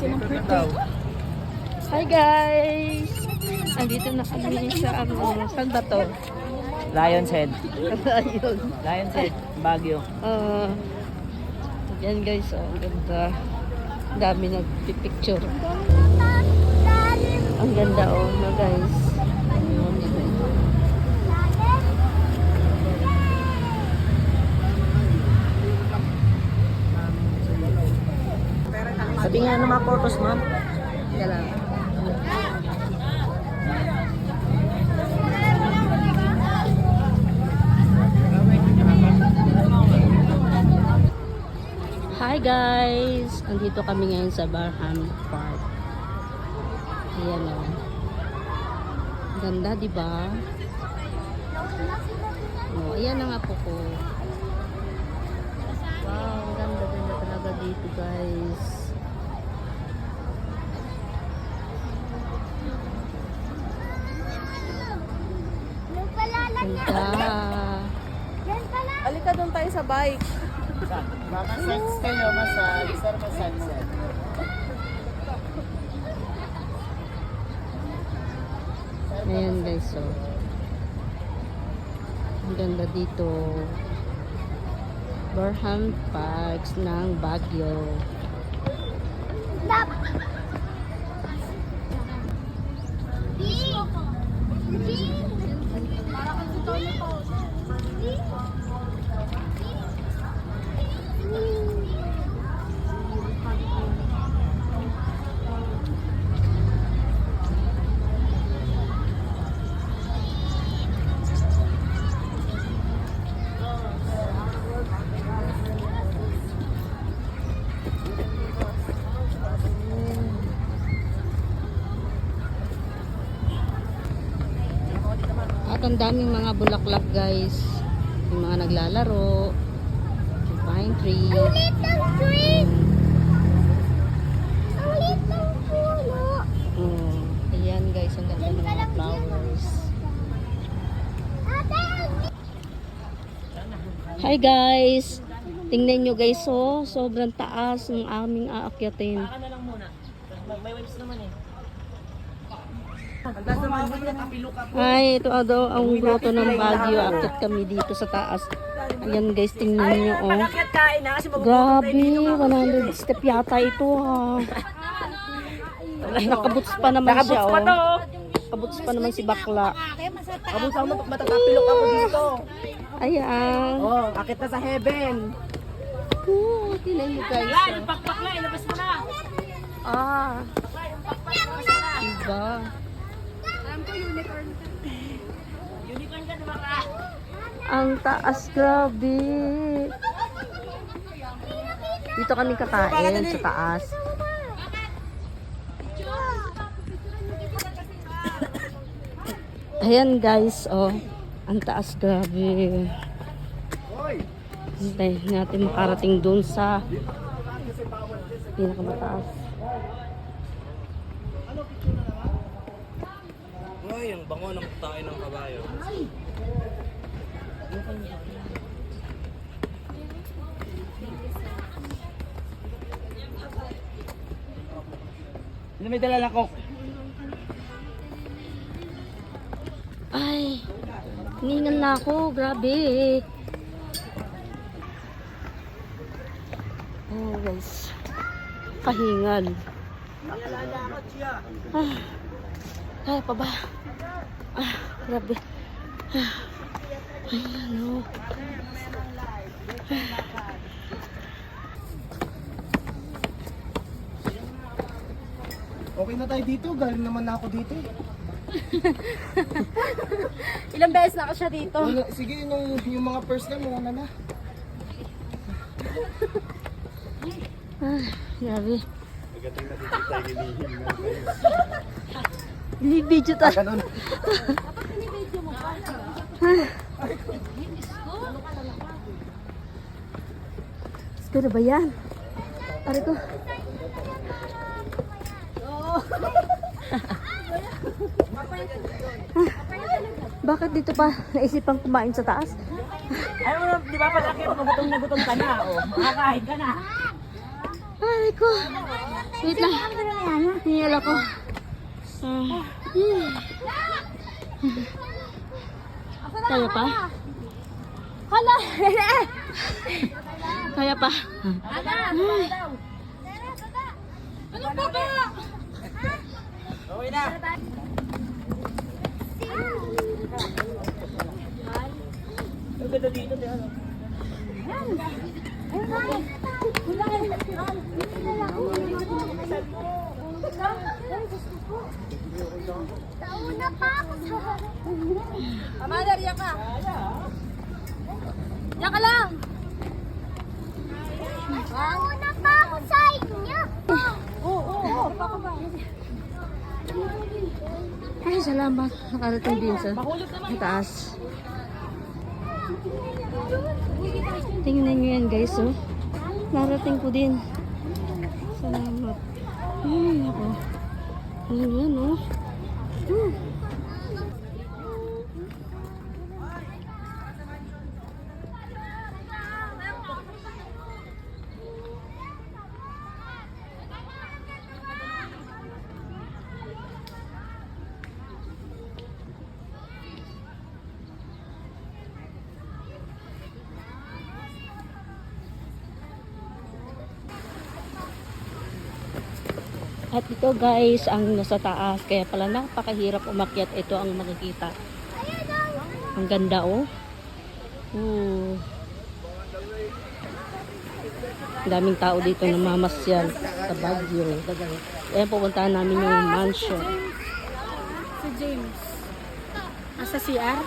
ng birthday. Hi guys! Andito na kami sa ano, saan ba to? Lion's Head. Ayun. Lion's Head, Baguio. Ah, yan guys, oh, ang ganda. Ang dami nagpipicture. Ang ganda oh, na guys. Nga ng mga photos, ma'am. Yan lang. Hi guys! Andito kami ngayon sa Barham Park. Ayan o. Ganda, di ba? Oh, ayan ang apo ko. Wow, ganda ganda talaga dito guys. Ganda. Alika doon tayo sa bike. Mamassage kayo, massage. Sir, massage, sir. Ayan guys, so. Ang ganda dito. Burham Parks ng Baguio. At ang daming mga bulaklak guys. Yung mga naglalaro. Yung pine tree. Oh, ayan guys, ang ganda ng mga flowers. Hi guys! Tingnan nyo guys, oh, sobrang taas ng aming aakyatin. Baka na lang muna. May, may waves naman eh. Ay, ito ah, daw ang grotto ng Baguio. Akit kami dito sa taas. Ayan guys, tingnan nyo oh. na kasi Grabe, 100 step yata ito ha. Nakabuts pa naman siya oh. Nakabuts pa naman si bakla. Abos ako mat- matatapilok ako dito. Ayan. Oh, akit na sa heaven. Oh, tingnan nyo guys. oh. Pakpakla, ilabas mo na. Ah. Diba? Unicorn ka, diba ka? Ang taas, grabe. Dito kami kakain sa taas. Ayan guys, oh. Ang taas, grabe. Hintay natin makarating doon sa pinakamataas. Ay, ang bango ng tayo ng kabayo. Ano may dala na coke? Ay, ningal na ako. Grabe. Oh, guys. Kahingal. Ah, kaya pa ba? Ah, grabe. Ah, ayan, oh. Okay na tayo dito, galing naman na ako dito. Ilang beses na ako siya dito. Wala, sige, nung, yung mga first na, mga na na. Ah, grabe. Binibidyo ta. Ganun. Pero ba yan? Pare ko. Bakit dito pa naisipan kumain sa taas? Ay, mo, di ba pag akit mo gutom na gutom ka na, oh. Makakain ka na. Ay, Aray ko. Wait lang. Hingal ako. Ah. Kaya pa? Hala! Kaya pa? Ano ba ba? Okay na. Tauna pa ako sa... Amanda, riyak ka. Riyak ka lang. Tauna pa ako sa inyo. Oo, oo, oo. Ay, salamat. Nakarating din sa taas. Tingnan nyo yan guys, oh. Narating ko din. Ay, ako. Ayan yan, oh. Hmm. At ito guys, ang nasa taas. Kaya pala napakahirap umakyat. Ito ang makikita. Ang ganda oh. Ooh. Daming tao dito na mamasyal sa Baguio. Ayan, pupuntahan namin yung mansion. Si James. Asa CR?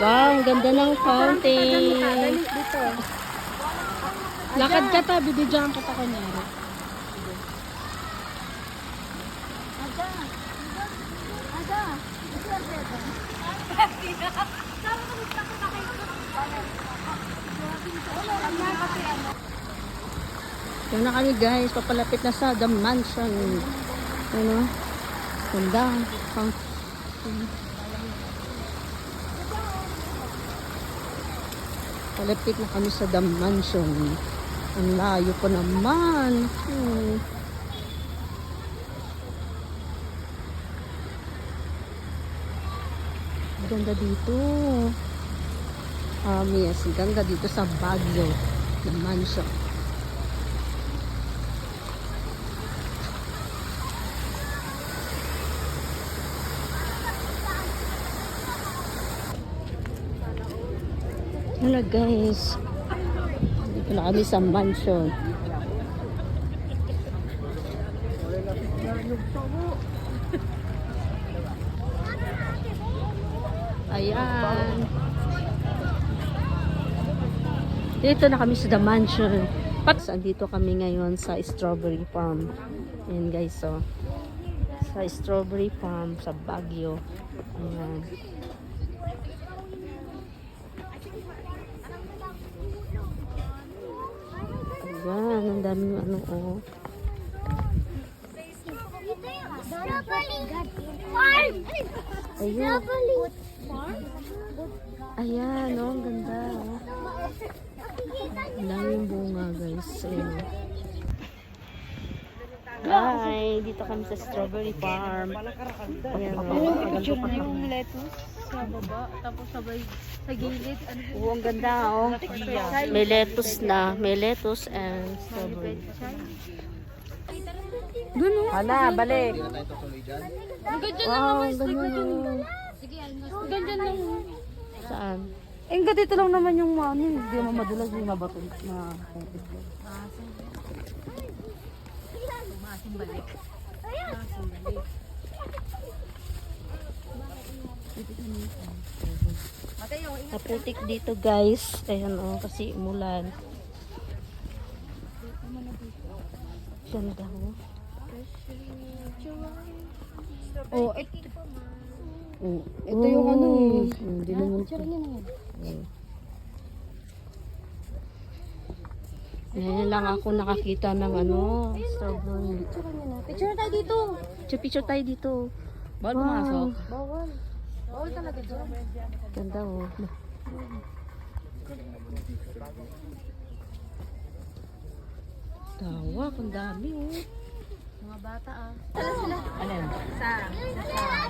Wow, ang ganda ng fountain. Dito. Lakad ka ta, bibidyoan ka ta kunyari. Yan na kami guys, papalapit na sa The Mansion. Ano? Ganda. Pang Palapit na kami sa The Mansion. Ang layo pa naman. Hmm. Ganda dito. Um, yes, ganda dito sa Baguio. The Mansion. Ano guys? Na kami sa mansion. Ayan. Dito na kami sa the mansion. Pat, andito kami ngayon sa strawberry farm. Ayan guys, so. Sa strawberry farm sa Baguio. Ayan. Ayan, ang daming ano, oh. Ayun. Ayan, oh, ang ganda, oh. Ang daming bunga, guys. Ayun. Hi, dito kami sa strawberry farm. Ayan, oh. Ang ganda pa kami. Sa baba, tapos sabay sa gilid. Ano Oo, ang ganda, oh. May lettuce na. May lettuce and strawberry. Doon, oh. Hala, balik. Wow, ang ganda, oh. Ganyan lang. Saan? Eh, dito lang naman yung ano, hindi naman madulas yung mabato na Naputik dito guys. Ayan oh, kasi umulan. Ganda oh. Oh, ito. Oh, Ito yung ano eh. Hindi naman ito. Ngayon lang ako nakakita ng ano, strawberry. Picture tayo dito. Picture tayo dito. Bawal Wow. pumasok. Bawal. Bawal talaga dyan. Ganda oh. Tawak, ang dami oh. Mga bata ah. Ano yun? Sa.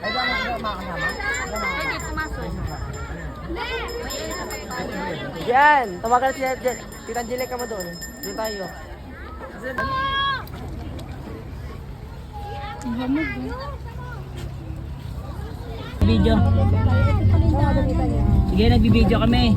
Ay, ba mga makakasama? Pwede pumasok. Yan! Tawagan si si Angelica mo doon. Doon tayo. Video. Sige, nagbibideo kami.